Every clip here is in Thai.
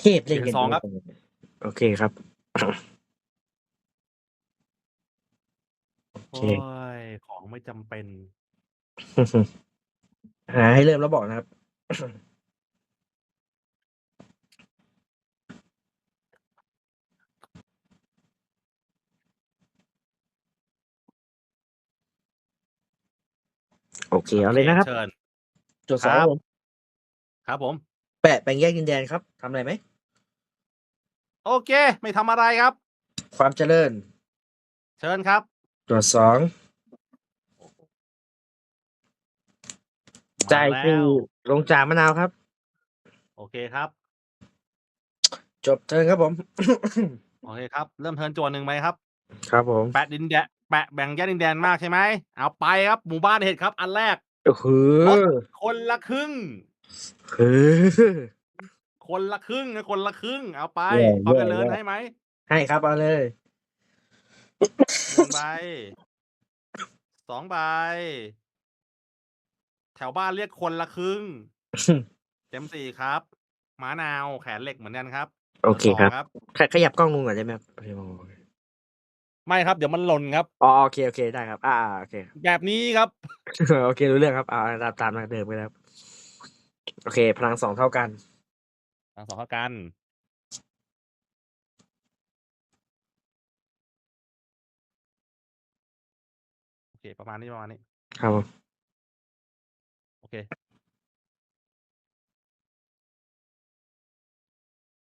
เทพเล่นกันเสียงสองครับ โอเคครับ โอโอ้เคยของไม่จำเป็น หาให้เริ่มแล้วบอกนะครับ โอเคเอาเลยนะครับเชิญจุดสองครับผมครับผม แปะแบ่งแยกดินแดนครับทำอะไรไหม โอเค ไม่ทำอะไรครับ ความเจริญ เชิญครับจุดสองจ่ายมาคือแล้วลงจากมะนาวครับ โอเคครับ จบเทิร์นครับผม โอเคครับ เริ่มเทิร์นจวนหนึ่งไหมครับ ครับผมแปะดินแดนแปะแบ่งแยกดินแดนมากใช่ไหม เอาไปครับ หมู่บ้านเห็ดครับ อันแรก โอ้โหลดคนละครึ่ง เฮ้อคนละครึ่งนะคนละครึ่ง เอาไปแย่ความเจแย่ริญแย่ ให้ไหมให้ครับเอาเลย หนึ่งใบสองใบแถวบ้านเรียกคนละครึ่ง เต็มสี่ครับม้านาวแขนเหล็กเหมือนกันครับโอเคครับ สงครับขขยับกล้องลงหน่อยได้ไหมครับไม่ครับ เดี๋ยวมันหล่นครับ อ๋อโอเคโอเคได้ครับ อ่าโอเค แบบนี้ครับ โอเครู้เรื่องครับ อ่าตามตามมาเดิมไปแล้ว โอเค พลังสองเท่ากัน ทั้งสองเท่ากันโอเค ประมาณนี้ประมาณนี้ ครับผมโอเค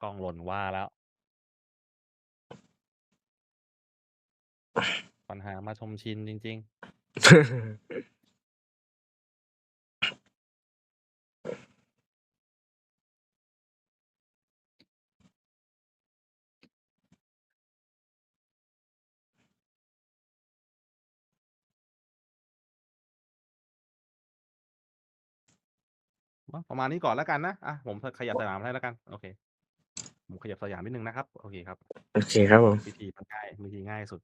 กล้องหล่นว่าแล้ว ปัญหามาชมชินจริง ๆ ประมาณนี้ก่อนแล้วกันนะอะผมขยับสยามให้แล้วกัน โอเคผมขยับสยามนิดนึงนะครับ โอเคครับโอเคครับผมวิธีมันง่ายวิธีง่ายสุด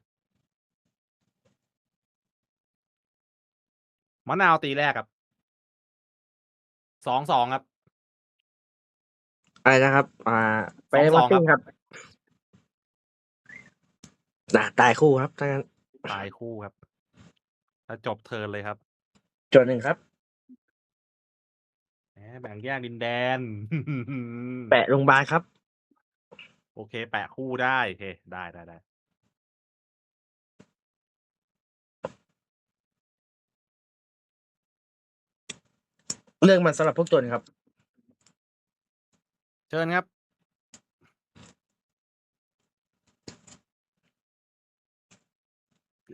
มะนาวตีแรกครับสองสองครับอะไรนะครับ อ่า ไปสองสมอองสซิ่งคครัรับบน่ะตายคู่ครับถ้างั้นตายคู่ครับแล้วจบเทิร์นเลยครับจดหนึ่งครับ แหมแบ่งแยกดินแดน แปะโรงพยาบาลครับ โอเค แปะคู่ได้โอเค ได้ได้ได้เรื่องมันสำหรับพวกตนครับ เชิญครับ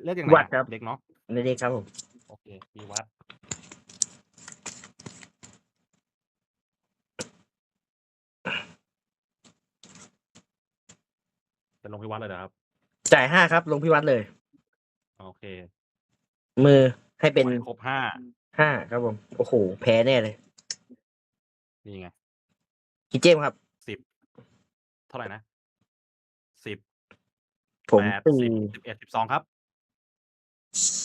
เลือกอย่างไหนวัดครับเล็กเนาะในเด็กครับผม โอเคมีวัด จะลงที่วัดเลยเหรอครับ จ่ายห้าครับ ลงพิวัตรเลย โอเค มือให้เป็นขอให้ครบห้าห้าครับผม โอ้โห แพ้แน่เลย นี่ไงพี่เจมส์ครับสิบเท่าไหร่นะสิบผมแปดตีสิบสิบเอ็ดสิบสองครับ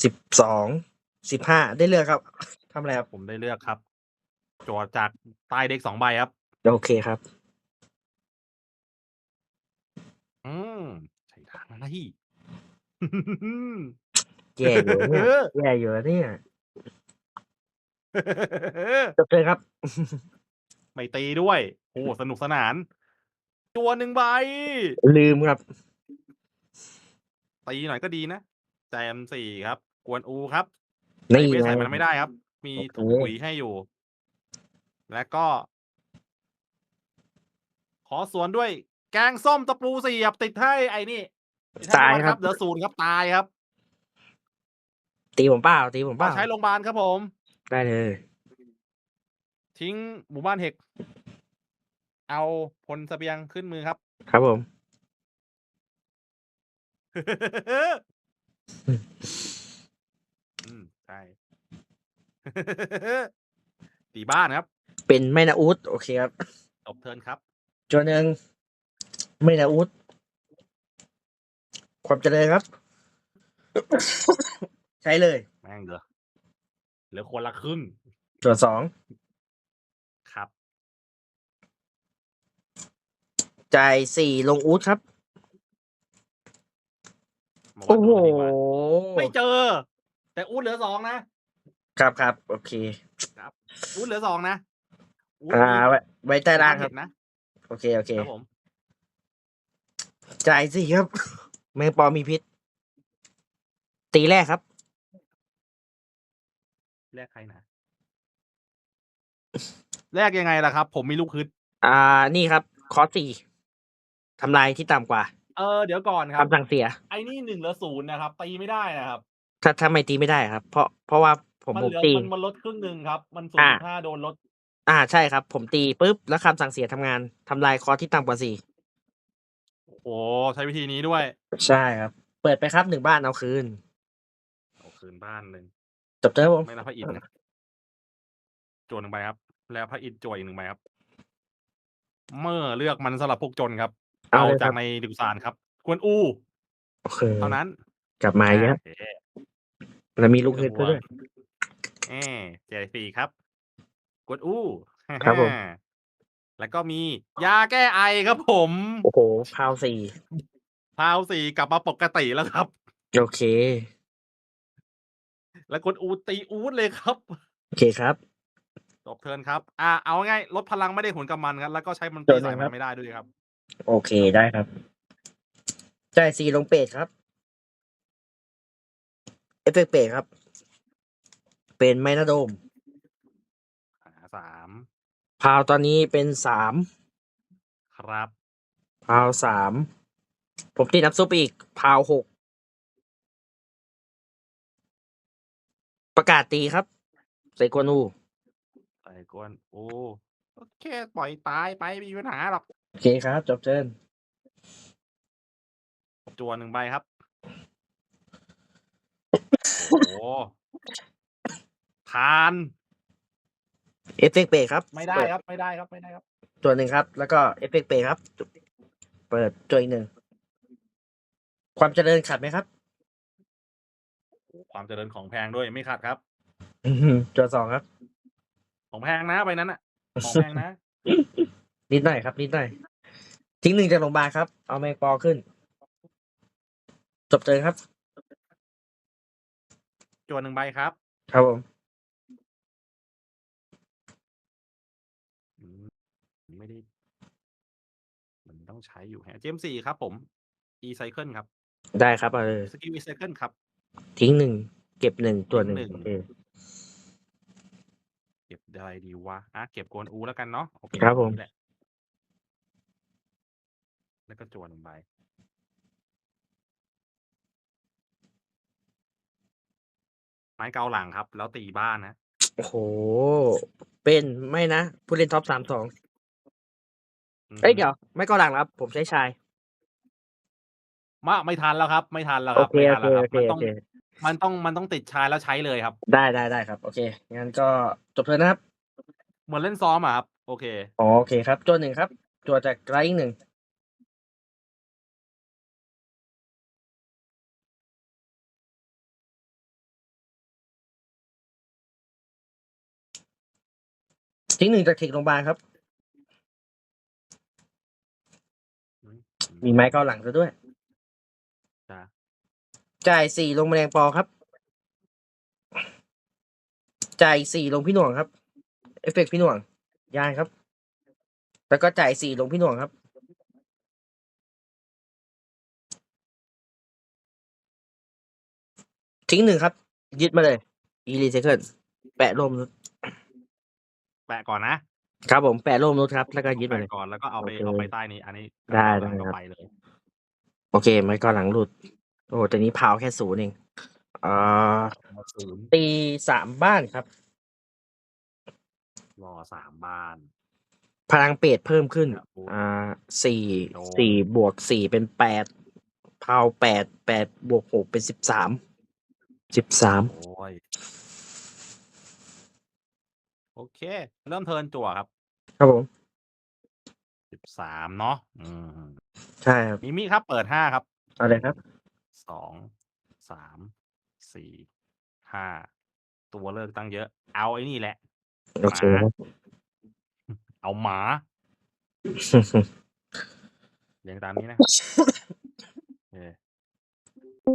สิบสองสิบห้าได้เลือกครับทำอะไรครับผมได้เลือกครับโจทย์จากใต้เด็กสองใบครับ โอเคครับ อืม ใช่ทางอะไรแย่อยู่เนี่ยแย่อยู่เนี่ยจบเลยครับ ไม่ตีด้วย โอ้ สนุกสนาน ตัวหนึ่งใบ ลืมครับ ตีหน่อยก็ดีนะ แจมสี่ครับ กวนอูครับนี่เวทไง ใส่มันไม่ได้ครับ มีโอเค ถุงปุ๋ยให้อยู่ แล้วก็ ขอสวนด้วย แกงส้มตะปูเสียบติดให้ไอ้นี่ติดให้ตายพี่วัดครับเดือศูนย์ครับตายครับ ตีผมเปล่าตีผมเปก็ล่าใช้โรงพยาบาลครับผม ได้เลย ทิ้งหมู่บ้านเห็กเอาพลเสบียงขึ้นมือครับ ครับผม อืมใช่ตีบ้านครับ เป็นไม่นาอุดโอเคครับจบเทิร์นครับจนหนึ่ง ไม่นาอุดความเจริญครับ ใช้เลย แม่งเหลือเหลือคนละครึ่งส่วนสองครับ จ่ายสี่ลงอูดครับ มาโอ้วัดโห ดวงกันดีกว่าไม่เจอ แต่อูดเหลือสองนะครับครับโอเค อูดเหลือสองนะอูดอ่ามีไว้ไว้ใต้ล่างหครับเห็นนะโอเค โอเค ครับผม จ่ายสี่ครับ แมงปอมีพิษ ตีแรกครับ แลกใครนะแลกยังไงล่ะครับ ผมมีลูกฮึดอ่า นี่ครับ คอร์สสี่ทำลายที่ต่ำกว่าเออเดี๋ยวก่อนครับ คำสั่งเสีย ไอ้นี่หนึ่งเหลือศูนย์นะครับตีไม่ได้นะครับ ถ้าถ้าไม่ตีไม่ได้ครับ เพราะเพราะว่าผมมันผมเหลือตี มันมันลดครึ่งหนึ่งครับ มันศูนอ่า ย์ห้าโดนลดอ่าใช่ครับ ผมตีปุ๊บแล้วคำสั่งเสียทำงานทำลายคอร์สที่ต่ำกว่าสี่ โอ้ใช้วิธีนี้ด้วย ใช่ครับ เปิดไปครับหนึ่งบ้านเอาคืน เอาคืนบ้านหนึ่งจบเจอผมไม่นับพระอินทร์นะจวนหนึ่งใบครับ แล้วพระอินทร์จวยอีกหนึ่งใบครับ เมื่อเลือกมันสำหรับพวกจนครับ เอาเอาเลยคจารักบในดิวซานครับกวนอู้โอเคเท่านั้น กลับมาอีกครับโอเคแล้วมีลูกเห็ดด้วยแอเจฟรีครับกวนอู้ครับผม แล้วก็มียาแก้ไอครับผมโอ้โหพาวสี่พาวสี่กลับมาปกติแล้วครับ โอเค แล้วกวนอูตีอูดเลยครับ โอเคครับจบเทิร์นครับ อ่าเอาง่ายลดพลังไม่ได้ผลกับมันครับแล้วก็ใช้มันโดตีนหนึ่ใส่งมัครันบไม่ได้ด้วยครับ โอเคได้ครับจ่ายสี่ลงเป็ดครับ เอฟเฟกต์เป็ดครับ เป็นไมนาโดมหาสาม พาวตอนนี้เป็นสามครับ พาวสามผมตีนับซุปอีก พาวหกประกาศตีครับ ใส่กวนอูไอ้กวนโอ้โอเคปล่อยตายไปไม่มีปัญหาหรอกโอเคครับ จบเจินจวนหนึ่งใบครับ โอ้โหทาน เอฟเฟกต์เป็ดครับ ไม่ได้ครับ ไม่ได้ครับ ไม่ได้ครับ ตัวหนึ่งครับ แล้วก็เอฟเฟกต์เป็ดครับ เปิดตัวอีกหนึ่ง ความเจริญขัดไหมครับโอ้ความเจริญของแพงด้วยไม่ขาดครับตัวสองครับ ของแพงนะใบนั้นอะ ของแพงนะ นิดหน่อยครับ นิดหน่อย ทิ้งหนึ่งจากโรงพยาบาลครับ เอาแมงปอขึ้น จบเจอครับ จวนหนึ่งใบครับ ครับผม ไม่ได้ มันต้องใช้อยู่ฮะเจมสี่ครับผม e cycle ครับ ได้ครับเออสกิล e cycle ครับ ทิ้งหนึ่ง เก็บหนึ่งตัวหนึ่งทิ้งหนึ่งโอเคเก็บอะไรดีวะอะเก็บกวนอูแล้วกันเนาะโอเคครับผมนี่แหละแล้วก็จวนหนึ่งใบไม้เกาหลังครับ แล้วตีบ้านนะ โอ้โห เป็นไม่นะ ผู้เล่นท็อปสามสองอืม เอ้ยเดี๋ยว ไม่ก็หลังครับผมใช้ชาย มาไม่ทันแล้วครับ ไม่ทันแล้วคโอรับเคไม่โอทันเคแล้วคโอรับเคมันโอต้องเคมันต้องมันต้องติดชายแล้วใช้เลยครับ ได้ได้ได้ครับ โอเคงั้นก็จบเลยนะครับเหมือนเล่นซ้อมอะครับ โอเค อ๋อโอเคครับตัวหนึ่งครับตัวจากไลท์หนึ่งทิ้งหนึ่งจากเทคโรงพยาบาลครับ มีไม้เข้าหลังซะด้วยจ้ะ จ่ายสี่ลงแมลงปอครับ จ่ายสี่ลงพี่หน่วงครับ เอฟเฟกต์พี่หน่วงยานครับ แล้วก็จ่ายสี่ลงพี่หน่วงครับ ทิ้งหนึ่งครับ ยึดมาเลย อีรีเซเคิลแปะร่มนุษแปะก่อนนะ ครับผมแปะร่มนุษครับ แล้วก็ยึดมาแปะเลยก่อนแล้วก็เอาไปโอเคเอาไปใต้นี้ อันนี้ได้แล้วได้ก็ครับไปเลย โอเคไม้ก็หลังหลุด โอ้โหแต่นี้พาวแค่ศูนย์เองเอ่อศูนย์ตีสามบ้านครับรอสามบ้าน พลังเปรตเพิ่มขึ้นครับผมอ่าสี่โอ้สี่บวกสี่เป็นแปดพาวแปดแปดบวกหกเป็นสิบสามสิบสาม โอ้ยโอเค เริ่มเทิร์นจั่วครับครับผมสิบสามเนาะอืมใช่ครับมิมิครับ เปิดห้าครับเอาเลยครับสองสามสี่ห้าตัวเลิกตั้งเยอะ เอาไอ้นี่แหละโอเคครับเอาหมาเรียงตามนี้นะโอเค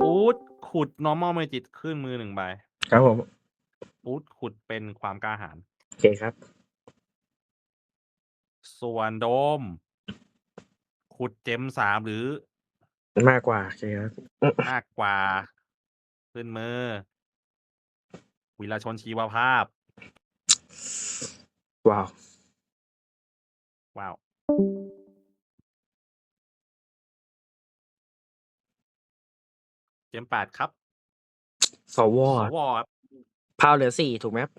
อูดขุด normal magic ขึ้นมือหนึ่งใบครับผมอูดขุดเป็นความกล้าหาญโอ เคครับ ส่วนโดม ขุดเจมสามหรือมากกว่าโอเคครับ มากกว่า ขึ้นมือ วิรชนชีวภาพ ว้าว ว้าว เจมแปดครับ สวสวครับพาวเหลือสี่ถูกไหมครับ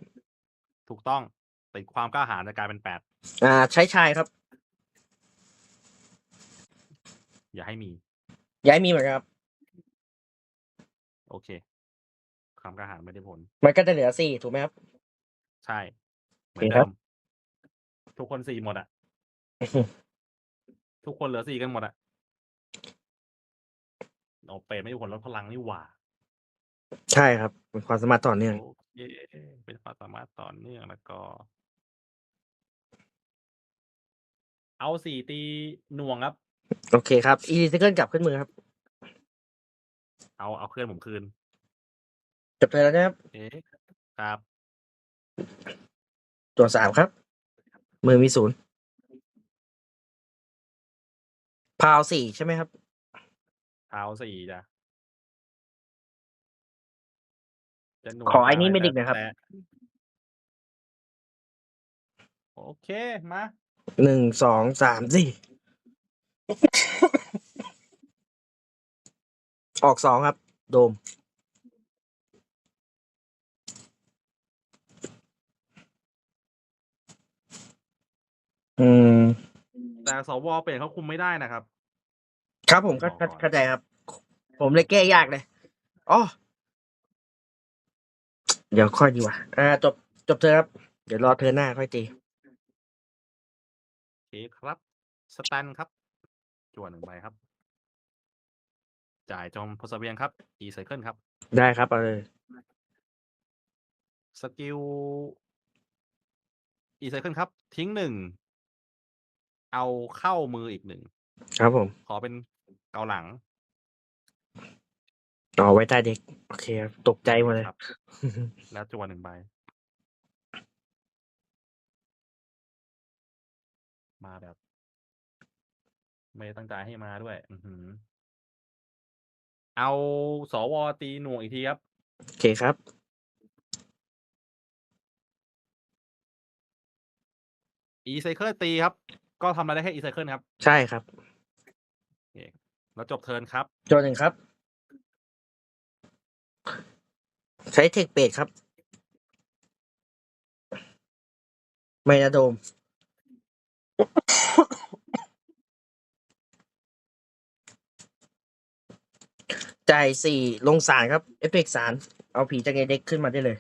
ถูกต้องติดความกล้าหาญจะกลายเป็นแปดอ่า ใช้ชายครับ อย่าให้มี ย้ายมีเหมือนกันครับ โอเค ความกล้าหาญไม่ได้ผล มันก็จะเหลือสี่ถูกไหมครับ ใช่เหมืโออนเคครัเดิบมทุกคนสี่หมดอะทุกคนเหลือสี่กันหมดอะโอเปรตไม่มีผลลดพลังนี่หว่า ใช่ครับ เป็นความสามารถต่อเนื่องโอเค เป็นความสามารถต่อเนื่อง แล้วก็ เอาสี่ตี หน่วงครับ โอเคครับอีซิเคิลกลับขึ้นมือครับ เอา เอาเคลื่อนผมคืน จบเลยแล้วนะครับ เอ๊ะ ครับตัวสามครับ มือมีศูนย์พาวสี่ใช่ไหมครับ เท้าสี่จ้ะ จะหน่วงขอไอ้นี่ะรไม่ดิกนะครับแต่โอเคมาหนึ่งสองสามสี่ ออกสองครับ โดม อืม แต่สวเปลี่ยนเขาคุมไม่ได้นะครับ ครับผมก็บอกก่อนเข้าใจครับ ผมเลยแก้ยากเลยอ๋อ เดี๋ยวค่อยดีกว่า อ่า จบ จบเธอครับ เดี๋ยวรอเธอหน้าค่อยตีโอเคครับ สแตนครับจวนหนึ่งใบครับ จ่ายจอมพลสเสวียงครับ อีไซเคิลครับ ได้ครับ เอาเลย สกิล อีไซเคิลครับ ทิ้งหนึ่ง เอาเข้ามืออีกหนึ่ง ครับผม ขอเป็นเกาหลัง ต่อไว้ใต้เด็ก โอเคครับตกใจหมดเลย ครับ แล้วจวนหนึ่งใบ มาแบบ ไม่ได้ตั้งใจให้มาด้วย อือหือ เอาสวตีหน่วงอีกทีครับ โอเคครับ อีไซเคิลตีครับ ก็ทำอะไรได้แค่อีไซเคิลครับ ใช่ครับแล้วจบเทิร์นครับ โจทย์หนึ่งครับ ใช้เทคเบดครับ ไม่นะโดม จ่ายสี่ลงสารครับ เอฟเฟกสาร เอาผีจากในเด็กขึ้นมาได้เลย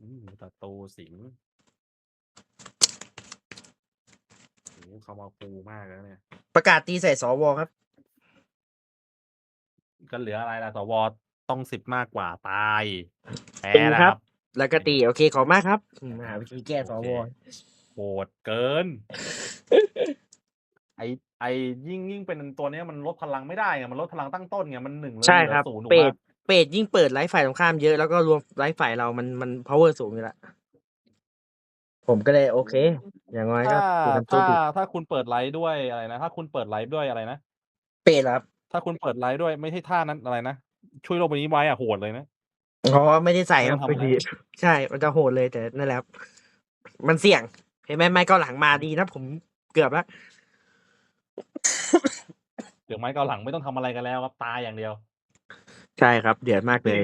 อืมตะตูสิงห์โอ้เขามาฟูมากแล้วเนี่ย ประกาศตีใส่สวครับ ก็เหลืออะไรล่ะสว ต้องสิบมากกว่าตายแพ้เป็นนะคครัรับบแล้วก็ตี โอเคขอบมากครับอืมหาวิธีแก้สโอวเคโหดเกิน ไอไอยิ่งยิ่งเป็นตัวเนี้ยมันลดพลังไม่ได้ไงมันลดพลังตั้งต้นไงมันหนึ่งแล้วใช่เหลือครับศูนย์ถูกเปรปะดเปรดยิ่งเปิดไลฟ์ฝ่ายตรงข้ามเยอะแล้วก็รวมไลฟ์ฝ่ายเรามันมัน power สูงอยู่ละผมก็เลยโอเค อย่างน้อยก็ถ้าคือทำสู้ถ้าดีถ้าคุณเปิดไลฟ์ด้วยอะไรนะถ้าคุณเปิดไลฟ์ด้วยอะไรนะเปรดเหรอครับ ถ้าคุณเปิดไลฟ์ด้วยไม่ใช่ท่านั้นอะไรนะ ช่วยลงไปนี้ไว้อะโหดเลยนะเพราะว่าไม่ได้ใส่ครับไม่ไม่ต้องทำอะไรดีใช่ มันจะโหดเลยแต่นั่นแหละครับมันเสี่ยง เห็นไหมไม่ก็หลังมาดีนะผมเกือบแล้วเดี๋ยวไม้เกาหลังไม่ต้องทำอะไรกันแล้วครับตายอย่างเดียว ใช่ครับ เดือดมากเลย